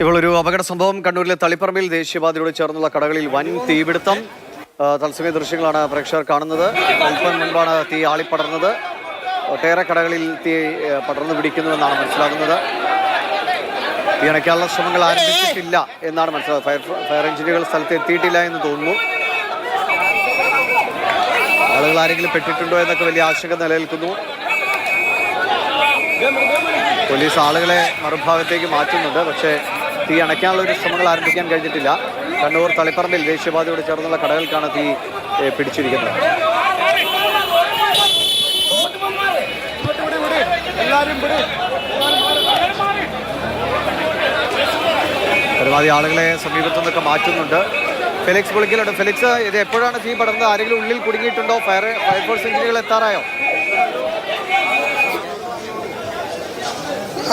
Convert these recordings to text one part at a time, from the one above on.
ഇപ്പോൾ ഒരു അപകട സംഭവം കണ്ണൂരിലെ തളിപ്പറമ്പിൽ ദേശീയപാതയോട് ചേർന്നുള്ള കടകളിൽ വൻ തീപിടുത്തം. തത്സമയ ദൃശ്യങ്ങളാണ് പ്രേക്ഷകർ കാണുന്നത്. അല്പം മുൻപാണ് തീ ആളിപ്പടർന്നത്. ഒട്ടേറെ കടകളിൽ തീ പടർന്നു പിടിക്കുന്നുവെന്നാണ് മനസ്സിലാകുന്നത്. തീ അണയ്ക്കാനുള്ള ശ്രമങ്ങൾ ആരംഭിച്ചിട്ടില്ല എന്നാണ് മനസ്സിലാകുന്നത്. ഫയർ ഫയർ എഞ്ചിനുകൾ സ്ഥലത്ത് എത്തിയിട്ടില്ല എന്ന് തോന്നുന്നു. ആളുകൾ ആരെങ്കിലും പെട്ടിട്ടുണ്ടോ എന്നൊക്കെ വലിയ ആശങ്ക നിലനിൽക്കുന്നു. പോലീസ് ആളുകളെ മറുഭാഗത്തേക്ക് മാറ്റുന്നുണ്ട്. പക്ഷേ തീ അണയ്ക്കാനുള്ള ഒരു ശ്രമങ്ങൾ ആരംഭിക്കാൻ കഴിഞ്ഞിട്ടില്ല. കണ്ണൂർ തളിപ്പറമ്പിൽ ദേശീയപാതയോട് ചേർന്നുള്ള കടകൾക്കാണ് തീ പിടിച്ചിരിക്കുന്നത്. പരമാവധി ആളുകളെ സമീപത്തു നിന്നൊക്കെ മാറ്റുന്നുണ്ട്. ഫെലിക്സ് പുളിക്കലുണ്ട് ഫെലിക്സ് ഇത് എപ്പോഴാണ് തീ പടർന്നത് ആരെങ്കിലും ഉള്ളിൽ കുടുങ്ങിയിട്ടുണ്ടോ? ഫയർ ഫയർഫോഴ്സ് എഞ്ചിനുകൾ എത്താറായോ?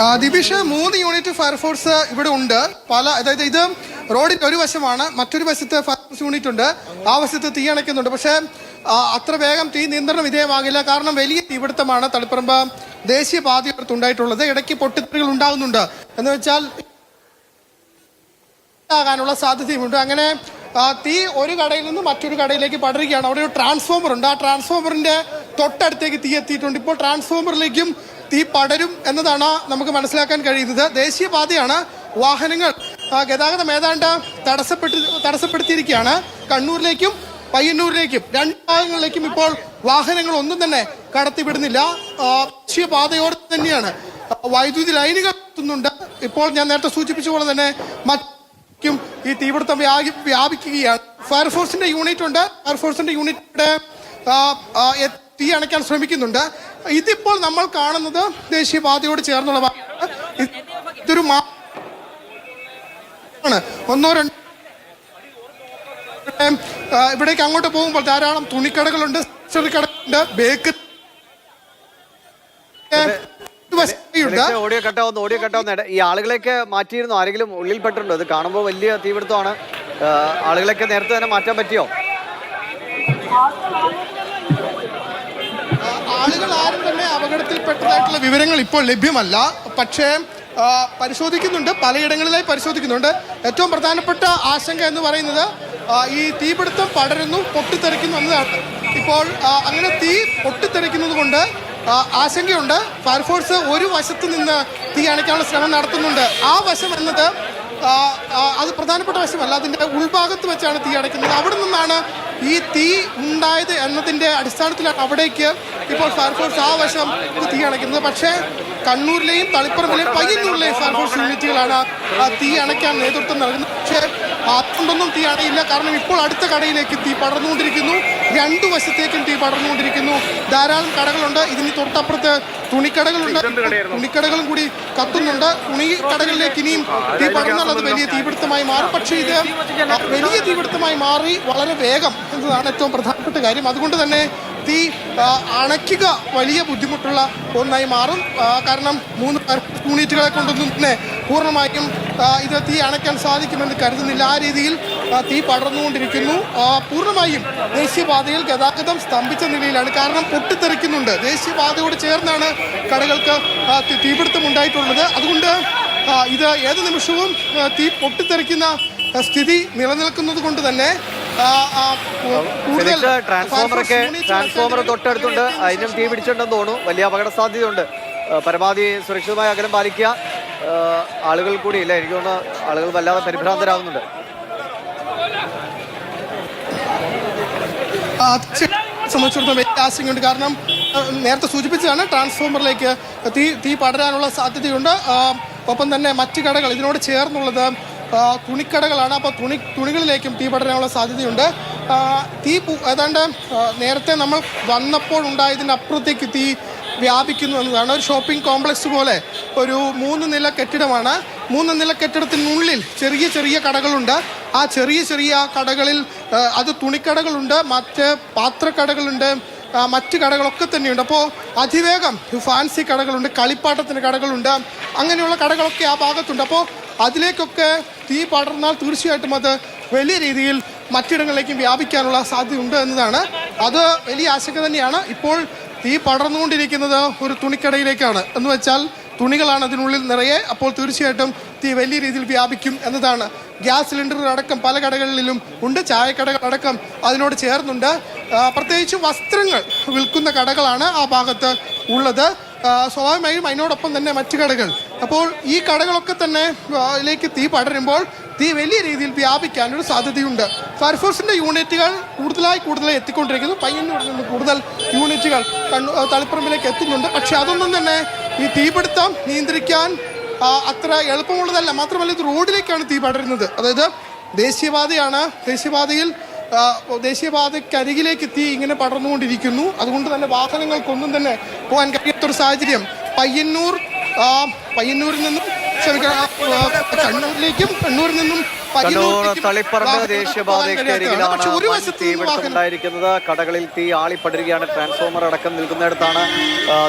ആ, മൂന്ന് യൂണിറ്റ് ഫയർഫോഴ്സ് ഇവിടെ ഉണ്ട്. പല അതായത് ഇത് റോഡിന്റെ ഒരു വശമാണ് മറ്റൊരു വശത്ത് ഫയർഫോഴ്സ് യൂണിറ്റ് ഉണ്ട്. ആ വശത്ത് തീ അണയ്ക്കുന്നുണ്ട്. പക്ഷേ അത്ര വേഗം തീ നിയന്ത്രണ വിധേയമാകില്ല. കാരണം വലിയ തീപിടുത്തമാണ് തളിപ്പറമ്പ് ദേശീയ പാതയോടത്തുണ്ടായിട്ടുള്ളത് ഇടയ്ക്ക് പൊട്ടിത്തെറികൾ ഉണ്ടാകുന്നുണ്ട്. എന്ന് വെച്ചാൽ ആകാനുള്ള സാധ്യതയുമുണ്ട്. അങ്ങനെ തീ ഒരു കടയിൽ നിന്ന് മറ്റൊരു കടയിലേക്ക് പടരുകയാണ്. അവിടെ ഒരു ട്രാൻസ്ഫോമർ ഉണ്ട്. ആ ട്രാൻസ്ഫോമറിന്റെ തൊട്ടടുത്തേക്ക് തീ എത്തിയിട്ടുണ്ട്. ഇപ്പോൾ ട്രാൻസ്ഫോമറിലേക്കും തീ പടരും എന്നതാണ് നമുക്ക് മനസ്സിലാക്കാൻ കഴിയുന്നത്. ദേശീയപാതയാണ് വാഹനങ്ങൾ. ഗതാഗതം ഏതാണ്ട് തടസ്സപ്പെട്ട് തടസ്സപ്പെടുത്തിയിരിക്കുകയാണ്. കണ്ണൂരിലേക്കും പയ്യന്നൂരിലേക്കും രണ്ട് ഭാഗങ്ങളിലേക്കും ഇപ്പോൾ വാഹനങ്ങൾ ഒന്നും തന്നെ കടത്തിവിടുന്നില്ല. ദേശീയപാതയോട് തന്നെയാണ്. വൈദ്യുതി ലൈനുകൾ എത്തുന്നുണ്ട്. ഇപ്പോൾ ഞാൻ നേരത്തെ സൂചിപ്പിച്ച പോലെ തന്നെ മറ്റും ഈ തീപിടുത്തം വ്യാപി വ്യാപിക്കുകയാണ്. ഫയർഫോഴ്സിന്റെ യൂണിറ്റ് ഉണ്ട്. ഫയർഫോഴ്സിന്റെ യൂണിറ്റ് തീ അണയ്ക്കാൻ ശ്രമിക്കുന്നുണ്ട്. ഇതിപ്പോൾ നമ്മൾ കാണുന്നത് ദേശീയപാതയോട് ചേർന്നുള്ള ഭാഗമാണ്. ഇതൊരു ആണ്. ഒന്നോ രണ്ടോ ഇവിടേക്ക് അങ്ങോട്ട് പോകുമ്പോൾ ധാരാളം തുണിക്കടകളുണ്ട് കടകളുണ്ട് ബേക്കറി ഉണ്ട് ഫെലിക്സ് ഓഡിയോ കട്ടാവുന്നു ഓഡിയോ കട്ടാവുന്ന ഈ ആളുകളെയൊക്കെ മാറ്റിയിരുന്നു. ആരെങ്കിലും ഉള്ളിൽ പെട്ടിട്ടുണ്ടോ ഇത് കാണുമ്പോൾ വലിയ തീപിടുത്തമാണ്. ആളുകളെയൊക്കെ നേരത്തെ തന്നെ മാറ്റാൻ പറ്റിയോ? അപകടത്തിൽപ്പെട്ടതായിട്ടുള്ള വിവരങ്ങൾ ഇപ്പോൾ ലഭ്യമല്ല. പക്ഷേ പരിശോധിക്കുന്നുണ്ട്. പലയിടങ്ങളിലായി പരിശോധിക്കുന്നുണ്ട്. ഏറ്റവും പ്രധാനപ്പെട്ട ആശങ്ക എന്ന് പറയുന്നത് ഈ തീപിടുത്തം പടരുന്നു പൊട്ടിത്തെറിക്കുന്നു എന്നതാണ്. ഇപ്പോൾ അങ്ങനെ തീ പൊട്ടിത്തെറിക്കുന്നത് കൊണ്ട് ആശങ്കയുണ്ട്. ഫയർഫോഴ്സ് ഒരു വശത്ത് നിന്ന് തീ അണയ്ക്കാനുള്ള ശ്രമം നടത്തുന്നുണ്ട്. ആ വശം എന്നത് അത് പ്രധാനപ്പെട്ട വശമല്ല. അതിന്റെ ഉൾഭാഗത്ത് വെച്ചാണ് തീ അടയ്ക്കുന്നത് അവിടെ നിന്നാണ് ഈ തീ ഉണ്ടായത് എന്നതിന്റെ അടിസ്ഥാനത്തിലാണ് അവിടേക്ക് ഇപ്പോൾ ഫയർഫോഴ്സ് ആ വശം തീ അണയ്ക്കുന്നത് പക്ഷേ കണ്ണൂരിലെയും തളിപ്പറമ്പിലെയും പയ്യന്നൂരിലെയും ഫയർഫോഴ്സ് യൂണിറ്റുകളാണ് ആ തീ അണയ്ക്കാൻ നേതൃത്വം നൽകുന്നത്. പക്ഷേ അതുകൊണ്ടൊന്നും തീ അണയില്ല. കാരണം ഇപ്പോൾ അടുത്ത കടയിലേക്ക് തീ പടർന്നുകൊണ്ടിരിക്കുന്നു. രണ്ടു വശത്തേക്കും തീ പടർന്നുകൊണ്ടിരിക്കുന്നു. ധാരാളം കടകളുണ്ട്. ഇതിന് തൊട്ടപ്പുറത്ത് തുണിക്കടകളുണ്ട്. തുണിക്കടകളും കൂടി കത്തുന്നുണ്ട്. തുണി കടകളിലേക്ക് ഇനിയും തീ പടർന്നുള്ളത് വലിയ തീപിടുത്തമായി മാറും. പക്ഷേ ഇത് വലിയ തീപിടുത്തമായി മാറി വളരെ വേഗം എന്നതാണ് ഏറ്റവും പ്രധാനപ്പെട്ട കാര്യം. അതുകൊണ്ട് തന്നെ തീ അണയ്ക്കുക. വലിയ ബുദ്ധിമുട്ടുള്ള ഒന്നായി മാറും. കാരണം മൂന്ന് യൂണിറ്റുകളെ കൊണ്ടൊന്നും തന്നെ പൂർണമായും ഇത് തീ അണയ്ക്കാൻ സാധിക്കുമെന്ന് കരുതുന്നില്ല. ആ രീതിയിൽ തീ പടർന്നുകൊണ്ടിരിക്കുന്നു. പൂർണമായും ദേശീയപാതയിൽ ഗതാഗതം സ്തംഭിച്ച നിലയിലാണ്. കാരണം പൊട്ടിത്തെറിക്കുന്നുണ്ട്. ദേശീയപാതയോട് ചേർന്നാണ് കടകൾക്ക് തീപിടുത്തം ഉണ്ടായിട്ടുള്ളത്. അതുകൊണ്ട് ഇത് ഏത് നിമിഷവും തീ പൊട്ടിത്തെറിക്കുന്ന സ്ഥിതി നിലനിൽക്കുന്നത് കൊണ്ട് തന്നെ ട്രാൻസ്ഫോമറൊക്കെ ട്രാൻസ്ഫോമർ തൊട്ടടുത്തുണ്ട്. അതിനും തീ പിടിച്ചിട്ടുണ്ടെന്ന് തോന്നുന്നു. വലിയ അപകട സാധ്യതയുണ്ട് പരമാവധി സുരക്ഷിതമായ അകലം പാലിക്കുക. ആളുകൾ കൂടി ഇല്ല. എനിക്ക് തോന്നുന്നു ആളുകൾ വല്ലാതെ പരിഭ്രാന്തരാകുന്നുണ്ട് സംബന്ധിച്ചിടത്തോളം വലിയ ആശങ്കയുണ്ട്. കാരണം നേരത്തെ സൂചിപ്പിച്ചതാണ് ട്രാൻസ്ഫോമറിലേക്ക് തീ തീ പടരാനുള്ള സാധ്യതയുണ്ട്. ഒപ്പം തന്നെ മറ്റ് കടകൾ ഇതിനോട് ചേർന്നുള്ളത് തുണിക്കടകളാണ്. അപ്പോൾ തുണി തുണികളിലേക്കും തീ പടരാനുള്ള സാധ്യതയുണ്ട്. തീ ഏതാണ്ട് നേരത്തെ നമ്മൾ വന്നപ്പോൾ ഉണ്ടായതിന്റെ അപ്പുറത്തേക്ക് തീ വ്യാപിക്കുന്നു എന്നതാണ്. ഒരു ഷോപ്പിംഗ് കോംപ്ലക്സ് പോലെ ഒരു മൂന്ന് നില കെട്ടിടമാണ്. മൂന്ന് നില കെട്ടിടത്തിനുള്ളിൽ ചെറിയ ചെറിയ കടകളുണ്ട്. ആ ചെറിയ ചെറിയ കടകളിൽ അത് തുണിക്കടകളുണ്ട് മറ്റ് പാത്രക്കടകളുണ്ട് മറ്റ് കടകളൊക്കെ തന്നെയുണ്ട്. അപ്പോൾ അതിവേഗം ഫാൻസി കടകളുണ്ട് കളിപ്പാട്ടത്തിന്റെ കടകളുണ്ട് അങ്ങനെയുള്ള കടകളൊക്കെ ആ ഭാഗത്തുണ്ട്. അപ്പോൾ അതിലേക്കൊക്കെ തീ പടർന്നാൽ തീർച്ചയായിട്ടും അത് വലിയ രീതിയിൽ മറ്റിടങ്ങളിലേക്കും വ്യാപിക്കാനുള്ള സാധ്യതയുണ്ട് എന്നതാണ്. അത് വലിയ ആശങ്ക തന്നെയാണ്. ഇപ്പോൾ തീ പടർന്നുകൊണ്ടിരിക്കുന്നത് ഒരു തുണിക്കടയിലേക്കാണ്. എന്ന് വെച്ചാൽ തുണികളാണ് അതിനുള്ളിൽ നിറയെ. അപ്പോൾ തീർച്ചയായിട്ടും തീ വലിയ രീതിയിൽ വ്യാപിക്കും എന്നതാണ്. ഗ്യാസ് സിലിണ്ടർ അടക്കം പല കടകളിലും ഉണ്ട്. ചായക്കടകൾ അടക്കം അതിനോട് ചേർന്നുണ്ട്. പ്രത്യേകിച്ച് വസ്ത്രങ്ങൾ വിൽക്കുന്ന കടകളാണ് ആ ഭാഗത്ത് ഉള്ളത്. സ്വാഭാവികമായും അതിനോടൊപ്പം തന്നെ മറ്റു കടകൾ അപ്പോൾ ഈ കടകളൊക്കെ തന്നെ ഇതിലേക്ക് ലേക്ക് തീ പടരുമ്പോൾ തീ വലിയ രീതിയിൽ വ്യാപിക്കാനൊരു സാധ്യതയുണ്ട്. ഫയർഫോഴ്സിന്റെ യൂണിറ്റുകൾ കൂടുതലായി കൂടുതലായി എത്തിക്കൊണ്ടിരിക്കുന്നു. പയ്യന്നൂരിൽ നിന്ന് കൂടുതൽ യൂണിറ്റുകൾ കണ്ണു തളിപ്പറമ്പിലേക്ക് എത്തുന്നുണ്ട്. പക്ഷേ അതൊന്നും തന്നെ ഈ തീപിടുത്തം നിയന്ത്രിക്കാൻ അത്ര എളുപ്പമുള്ളതല്ല. മാത്രമല്ല ഇത് റോഡിലേക്കാണ് തീ പടരുന്നത്. അതായത് ദേശീയപാതയാണ്. ദേശീയപാതയിൽ ദേശീയപാതയ്ക്കരികിലേക്ക് തീ ഇങ്ങനെ പടർന്നുകൊണ്ടിരിക്കുന്നു. അതുകൊണ്ട് തന്നെ വാഹനങ്ങൾക്കൊന്നും തന്നെ പോകാൻ കഴിയാത്തൊരു സാഹചര്യം. പയ്യന്നൂർ പയ്യന്നൂരിൽ നിന്നും ക്ഷമിക്കണം കണ്ണൂരിലേക്കും കണ്ണൂരിൽ നിന്നും കണ്ണൂർ തളിപ്പറമ്പ് കടകളിൽ തീ ആളിപ്പടരുകയാണ്. ട്രാൻസ്ഫോമർ അടക്കം നിൽക്കുന്നിടത്താണ്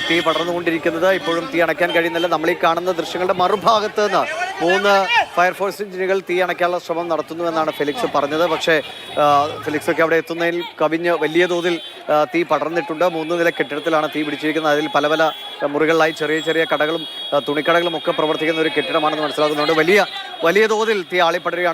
തീ പടർന്നുകൊണ്ടിരിക്കുന്നത്. ഇപ്പോഴും തീ അണയ്ക്കാൻ കഴിയുന്നില്ല. നമ്മൾ ഈ കാണുന്ന ദൃശ്യങ്ങളുടെ മറുഭാഗത്ത് നിന്ന് മൂന്ന് ഫയർഫോഴ്സ് എഞ്ചിനുകൾ തീ അണയ്ക്കാനുള്ള ശ്രമം നടത്തുന്നുവെന്നാണ് ഫെലിക്സ് പറഞ്ഞത്. പക്ഷേ ഫെലിക്സ് ഒക്കെ അവിടെ എത്തുന്നതിൽ കവിഞ്ഞ് വലിയ തോതിൽ തീ പടർന്നിട്ടുണ്ട്. മൂന്ന് നില കെട്ടിടത്തിലാണ് തീ പിടിച്ചിരിക്കുന്നത്. അതിൽ പല പല മുറികളിലായി ചെറിയ ചെറിയ കടകളും തുണിക്കടകളും ഒക്കെ പ്രവർത്തിക്കുന്ന ഒരു കെട്ടിടമാണെന്ന് മനസ്സിലാക്കുന്നുണ്ട് വലിയ വലിയ തോതിൽ തീ ആളിപ്പടരുകയാണ്